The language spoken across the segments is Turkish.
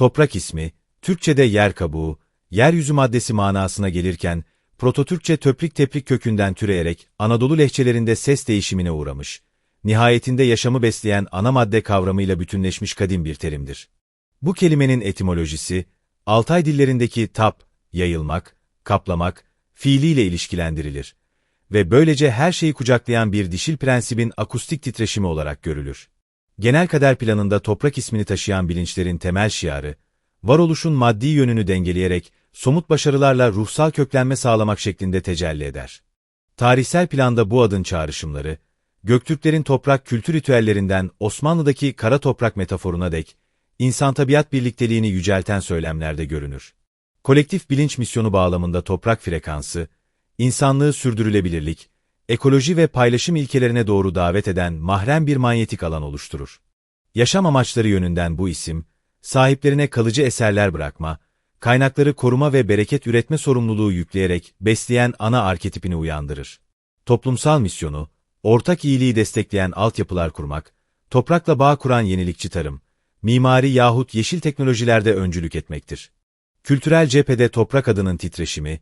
Toprak ismi, Türkçe'de yer kabuğu, yeryüzü maddesi manasına gelirken, Proto-Türkçe töprik teprik kökünden türeyerek Anadolu lehçelerinde ses değişimine uğramış. Nihayetinde yaşamı besleyen ana madde kavramıyla bütünleşmiş kadim bir terimdir. Bu kelimenin etimolojisi, Altay dillerindeki tap, yayılmak, kaplamak, fiiliyle ilişkilendirilir ve böylece her şeyi kucaklayan bir dişil prensibin akustik titreşimi olarak görülür. Genel kader planında toprak ismini taşıyan bilinçlerin temel şiarı, varoluşun maddi yönünü dengeleyerek somut başarılarla ruhsal köklenme sağlamak şeklinde tecelli eder. Tarihsel planda bu adın çağrışımları, Göktürklerin toprak kültür ritüellerinden Osmanlı'daki kara toprak metaforuna dek, insan-tabiat birlikteliğini yücelten söylemlerde görünür. Kolektif bilinç misyonu bağlamında toprak frekansı, insanlığı sürdürülebilirlik, ekoloji ve paylaşım ilkelerine doğru davet eden mahrem bir manyetik alan oluşturur. Yaşam amaçları yönünden bu isim, sahiplerine kalıcı eserler bırakma, kaynakları koruma ve bereket üretme sorumluluğu yükleyerek besleyen ana arketipini uyandırır. Toplumsal misyonu, ortak iyiliği destekleyen altyapılar kurmak, toprakla bağ kuran yenilikçi tarım, mimari yahut yeşil teknolojilerde öncülük etmektir. Kültürel cephede toprak adının titreşimi,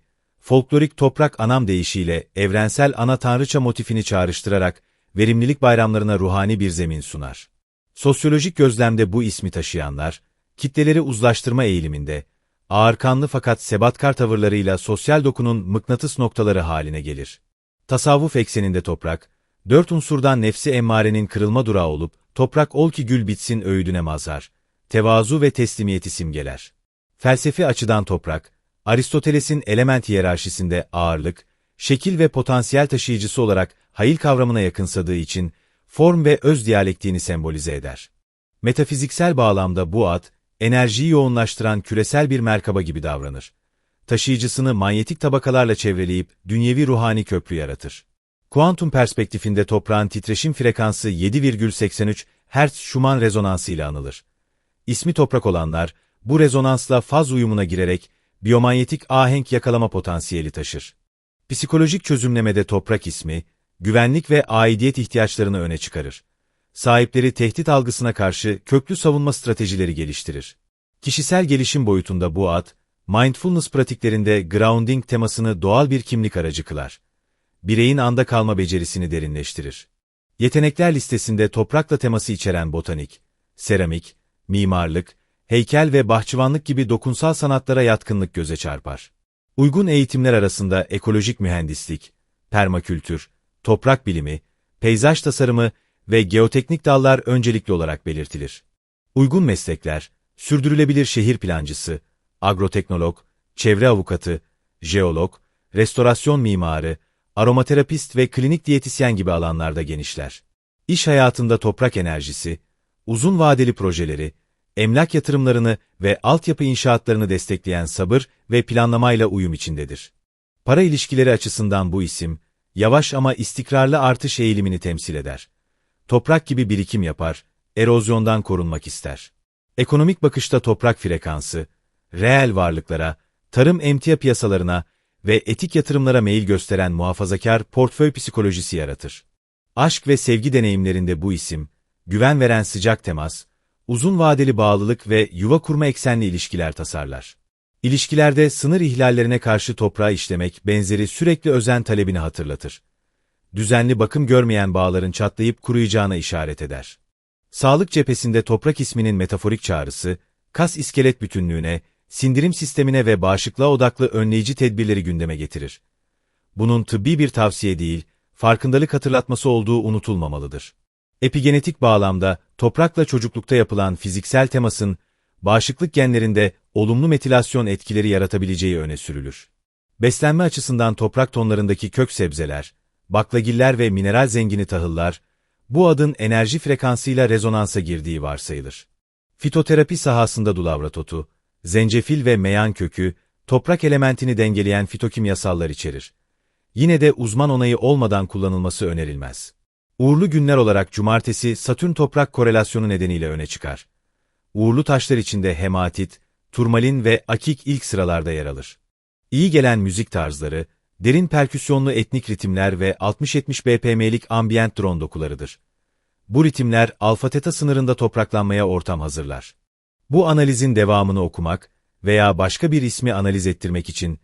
folklorik toprak anam deyişiyle evrensel ana tanrıça motifini çağrıştırarak verimlilik bayramlarına ruhani bir zemin sunar. Sosyolojik gözlemde bu ismi taşıyanlar, kitleleri uzlaştırma eğiliminde, ağırkanlı fakat sebatkar tavırlarıyla sosyal dokunun mıknatıs noktaları haline gelir. Tasavvuf ekseninde toprak, dört unsurdan nefsi emmarenin kırılma durağı olup, toprak ol ki gül bitsin öğüdüne mazhar, tevazu ve teslimiyeti simgeler. Felsefi açıdan toprak, Aristoteles'in element hiyerarşisinde ağırlık, şekil ve potansiyel taşıyıcısı olarak hayil kavramına yakınsadığı için, form ve öz diyalektiğini sembolize eder. Metafiziksel bağlamda bu ad, enerjiyi yoğunlaştıran küresel bir merkaba gibi davranır. Taşıyıcısını manyetik tabakalarla çevreleyip dünyevi ruhani köprü yaratır. Kuantum perspektifinde toprağın titreşim frekansı 7,83 Hz Schumann rezonansı ile anılır. İsmi toprak olanlar, bu rezonansla faz uyumuna girerek biyomanyetik ahenk yakalama potansiyeli taşır. Psikolojik çözümlemede toprak ismi, güvenlik ve aidiyet ihtiyaçlarını öne çıkarır. Sahipleri tehdit algısına karşı köklü savunma stratejileri geliştirir. Kişisel gelişim boyutunda bu ad, mindfulness pratiklerinde grounding temasını doğal bir kimlik aracı kılar. Bireyin anda kalma becerisini derinleştirir. Yetenekler listesinde toprakla teması içeren botanik, seramik, mimarlık, heykel ve bahçıvanlık gibi dokunsal sanatlara yatkınlık göze çarpar. Uygun eğitimler arasında ekolojik mühendislik, permakültür, toprak bilimi, peyzaj tasarımı ve geoteknik dallar öncelikli olarak belirtilir. Uygun meslekler, sürdürülebilir şehir plancısı, agroteknolog, çevre avukatı, jeolog, restorasyon mimarı, aromaterapist ve klinik diyetisyen gibi alanlarda genişler. İş hayatında toprak enerjisi, uzun vadeli projeleri, emlak yatırımlarını ve altyapı inşaatlarını destekleyen sabır ve planlamayla uyum içindedir. Para ilişkileri açısından bu isim, yavaş ama istikrarlı artış eğilimini temsil eder. Toprak gibi birikim yapar, erozyondan korunmak ister. Ekonomik bakışta toprak frekansı, reel varlıklara, tarım emtia piyasalarına ve etik yatırımlara meyil gösteren muhafazakar portföy psikolojisi yaratır. Aşk ve sevgi deneyimlerinde bu isim, güven veren sıcak temas, uzun vadeli bağlılık ve yuva kurma eksenli ilişkiler tasarlar. İlişkilerde sınır ihlallerine karşı toprağı işlemek benzeri sürekli özen talebini hatırlatır. Düzenli bakım görmeyen bağların çatlayıp kuruyacağına işaret eder. Sağlık cephesinde toprak isminin metaforik çağrısı, kas iskelet bütünlüğüne, sindirim sistemine ve bağışıklığa odaklı önleyici tedbirleri gündeme getirir. Bunun tıbbi bir tavsiye değil, farkındalık hatırlatması olduğu unutulmamalıdır. Epigenetik bağlamda, toprakla çocuklukta yapılan fiziksel temasın, bağışıklık genlerinde olumlu metilasyon etkileri yaratabileceği öne sürülür. Beslenme açısından toprak tonlarındaki kök sebzeler, baklagiller ve mineral zengini tahıllar, bu adın enerji frekansıyla rezonansa girdiği varsayılır. Fitoterapi sahasında dulavra zencefil ve meyan kökü, toprak elementini dengeleyen fitokimyasallar içerir. Yine de uzman onayı olmadan kullanılması önerilmez. Uğurlu günler olarak cumartesi Satürn toprak korelasyonu nedeniyle öne çıkar. Uğurlu taşlar içinde hematit, turmalin ve akik ilk sıralarda yer alır. İyi gelen müzik tarzları, derin perküsyonlu etnik ritimler ve 60-70 BPM'lik ambient drone dokularıdır. Bu ritimler alfa-teta sınırında topraklanmaya ortam hazırlar. Bu analizin devamını okumak veya başka bir ismi analiz ettirmek için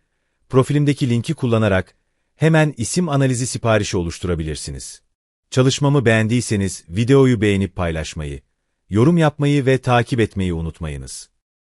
profilimdeki linki kullanarak hemen isim analizi siparişi oluşturabilirsiniz. Çalışmamı beğendiyseniz videoyu beğenip paylaşmayı, yorum yapmayı ve takip etmeyi unutmayınız.